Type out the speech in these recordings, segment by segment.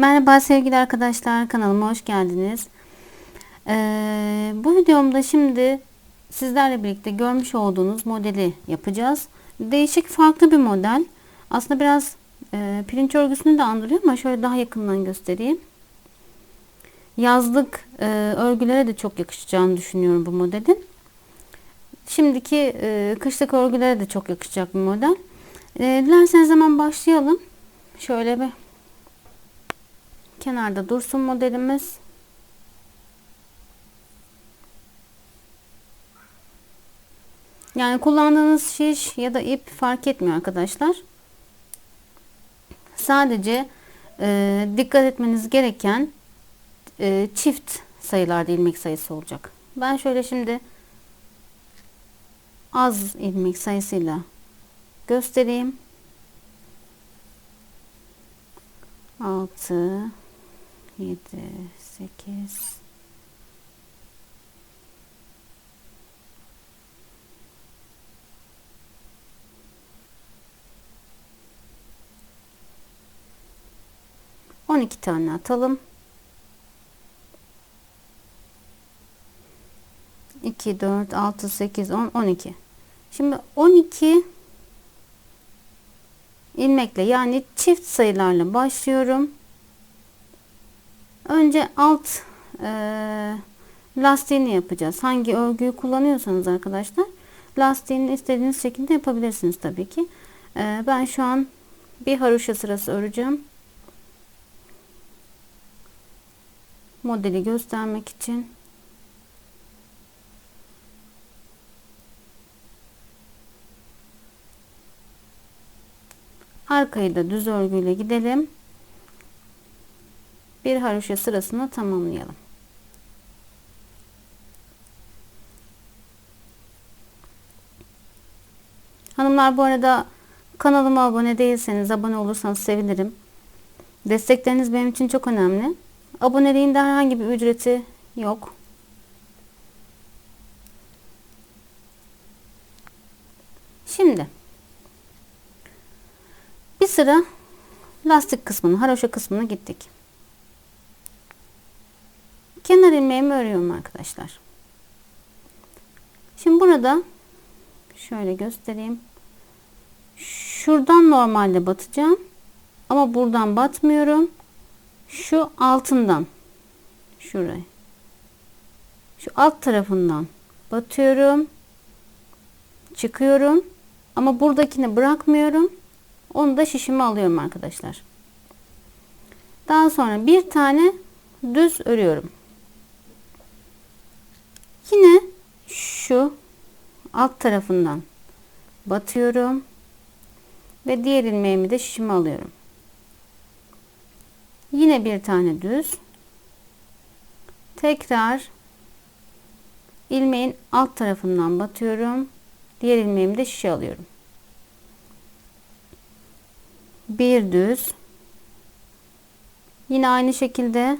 Merhaba sevgili arkadaşlar kanalıma hoş geldiniz. Ee, bu videomda şimdi sizlerle birlikte görmüş olduğunuz modeli yapacağız. Değişik farklı bir model. Aslında biraz e, pirinç örgüsünü de andırıyor ama şöyle daha yakından göstereyim. Yazlık e, örgülere de çok yakışacağını düşünüyorum bu modelin. Şimdiki e, kışlık örgülere de çok yakışacak bir model. E, dilerseniz hemen başlayalım. Şöyle bir kenarda dursun modelimiz. Yani kullandığınız şiş ya da ip fark etmiyor arkadaşlar. Sadece e, dikkat etmeniz gereken e, çift sayılarda ilmek sayısı olacak. Ben şöyle şimdi az ilmek sayısıyla göstereyim. 6 7 8 12 tane atalım. 2 4 6 8 10 12. Şimdi 12 ilmekle yani çift sayılarla başlıyorum. Önce alt e, lastiğini yapacağız. Hangi örgüyü kullanıyorsanız arkadaşlar lastiğini istediğiniz şekilde yapabilirsiniz tabii ki. E, ben şu an bir haroşa sırası öreceğim. Modeli göstermek için. Arkayı da düz örgüyle gidelim. Bir haroşa sırasını tamamlayalım. Hanımlar bu arada kanalıma abone değilseniz abone olursanız sevinirim. Destekleriniz benim için çok önemli. Aboneliğinde herhangi bir ücreti yok. Şimdi bir sıra lastik kısmını, haroşa kısmına gittik. Kenar ilmeğimi örüyorum arkadaşlar. Şimdi burada şöyle göstereyim. Şuradan normalde batacağım. Ama buradan batmıyorum. Şu altından şuraya. Şu alt tarafından batıyorum. Çıkıyorum. Ama buradakini bırakmıyorum. Onu da şişime alıyorum arkadaşlar. Daha sonra bir tane düz örüyorum. Yine şu alt tarafından batıyorum ve diğer ilmeğimi de şişime alıyorum. Yine bir tane düz. Tekrar ilmeğin alt tarafından batıyorum. Diğer ilmeğimi de şişe alıyorum. Bir düz. Yine aynı şekilde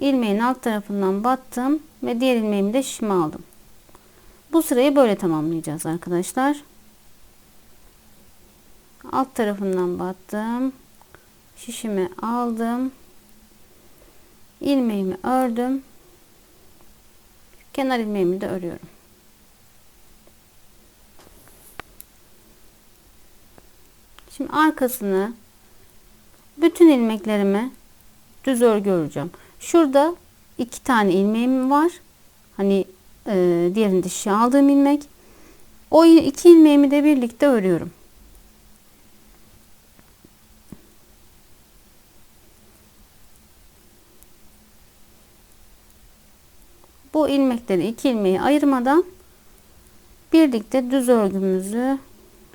ilmeğin alt tarafından battım ve diğer ilmeğimi de şişime aldım. Bu sırayı böyle tamamlayacağız arkadaşlar. Alt tarafından battım. Şişimi aldım. ilmeğimi ördüm. Kenar ilmeğimi de örüyorum. Şimdi arkasını bütün ilmeklerimi düz örgü öreceğim. Şurada iki tane ilmeğim var. Hani e, diğerinde şişe aldığım ilmek. O iki ilmeğimi de birlikte örüyorum. Bu ilmekleri iki ilmeği ayırmadan birlikte düz örgümüzü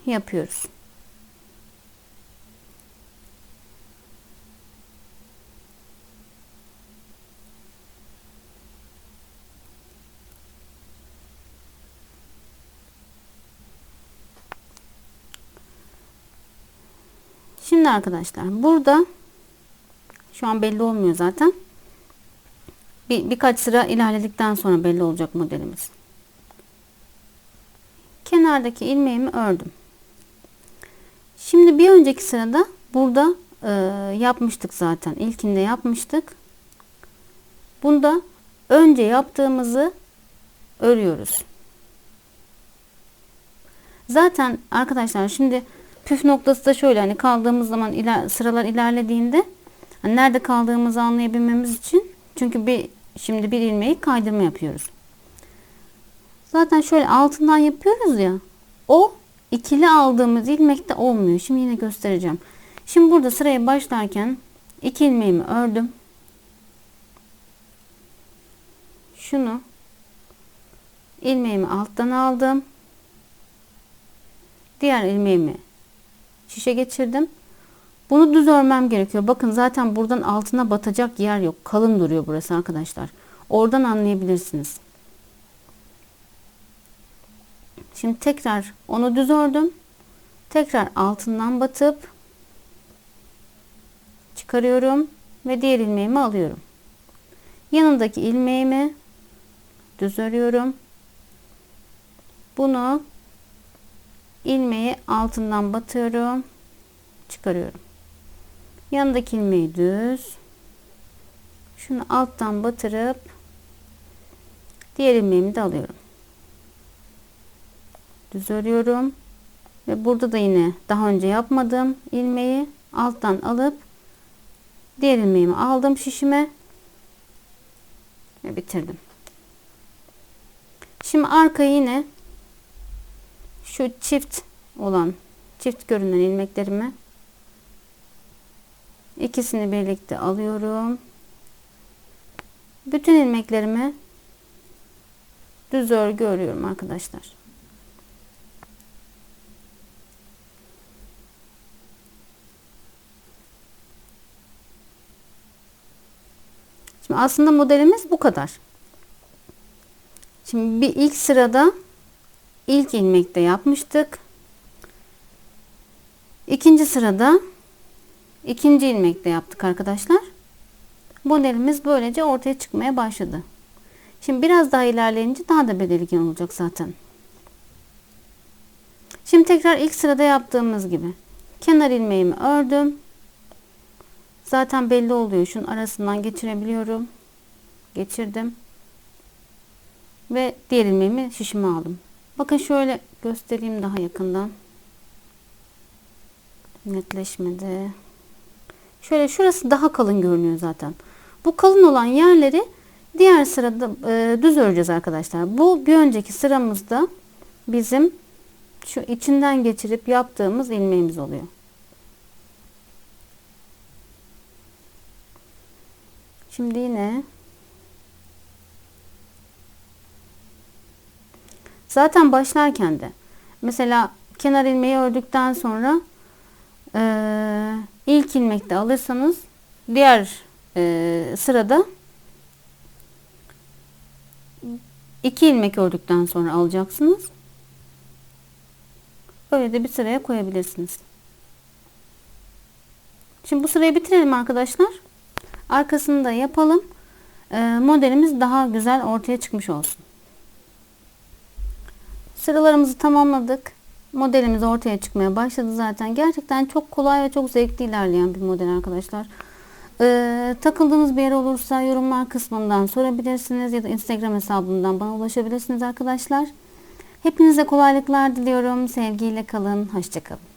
yapıyoruz. Şimdi arkadaşlar burada şu an belli olmuyor zaten. Bir, birkaç sıra ilerledikten sonra belli olacak modelimiz. Kenardaki ilmeğimi ördüm. Şimdi bir önceki sırada burada e, yapmıştık zaten. İlkinde yapmıştık. Bunda önce yaptığımızı örüyoruz. Zaten arkadaşlar şimdi püf noktası da şöyle hani kaldığımız zaman iler, sıralar ilerlediğinde hani nerede kaldığımızı anlayabilmemiz için çünkü bir şimdi bir ilmeği kaydırma yapıyoruz. Zaten şöyle altından yapıyoruz ya o ikili aldığımız ilmekte olmuyor. Şimdi yine göstereceğim. Şimdi burada sıraya başlarken iki ilmeğimi ördüm. Şunu ilmeğimi alttan aldım. Diğer ilmeğimi şişe geçirdim. Bunu düz örmem gerekiyor. Bakın zaten buradan altına batacak yer yok. Kalın duruyor burası arkadaşlar. Oradan anlayabilirsiniz. Şimdi tekrar onu düz ördüm. Tekrar altından batıp çıkarıyorum ve diğer ilmeğimi alıyorum. Yanındaki ilmeğimi düz örüyorum. Bunu ilmeği altından batıyorum. Çıkarıyorum. Yanındaki ilmeği düz. Şunu alttan batırıp diğer ilmeğimi de alıyorum. Düz örüyorum. Ve burada da yine daha önce yapmadığım ilmeği alttan alıp diğer ilmeğimi aldım şişime ve bitirdim. Şimdi arkayı yine şu çift olan çift görünen ilmeklerimi ikisini birlikte alıyorum. Bütün ilmeklerimi düz örgü örüyorum arkadaşlar. Şimdi aslında modelimiz bu kadar. Şimdi bir ilk sırada ilk ilmekte yapmıştık. İkinci sırada ikinci ilmekte yaptık arkadaşlar. Modelimiz böylece ortaya çıkmaya başladı. Şimdi biraz daha ilerleyince daha da belirgin olacak zaten. Şimdi tekrar ilk sırada yaptığımız gibi kenar ilmeğimi ördüm. Zaten belli oluyor. Şunun arasından geçirebiliyorum. Geçirdim. Ve diğer ilmeğimi şişime aldım. Bakın şöyle göstereyim daha yakından. Netleşmedi. Şöyle şurası daha kalın görünüyor zaten. Bu kalın olan yerleri diğer sırada e, düz öreceğiz arkadaşlar. Bu bir önceki sıramızda bizim şu içinden geçirip yaptığımız ilmeğimiz oluyor. Şimdi yine zaten başlarken de mesela kenar ilmeği ördükten sonra e, ilk ilmekte alırsanız diğer e, sırada iki ilmek ördükten sonra alacaksınız. Böyle de bir sıraya koyabilirsiniz. Şimdi bu sırayı bitirelim arkadaşlar. Arkasını da yapalım. E, modelimiz daha güzel ortaya çıkmış olsun. Sıralarımızı tamamladık. Modelimiz ortaya çıkmaya başladı zaten. Gerçekten çok kolay ve çok zevkli ilerleyen bir model arkadaşlar. Ee, takıldığınız bir yer olursa yorumlar kısmından sorabilirsiniz ya da Instagram hesabından bana ulaşabilirsiniz arkadaşlar. Hepinize kolaylıklar diliyorum. Sevgiyle kalın. Hoşçakalın.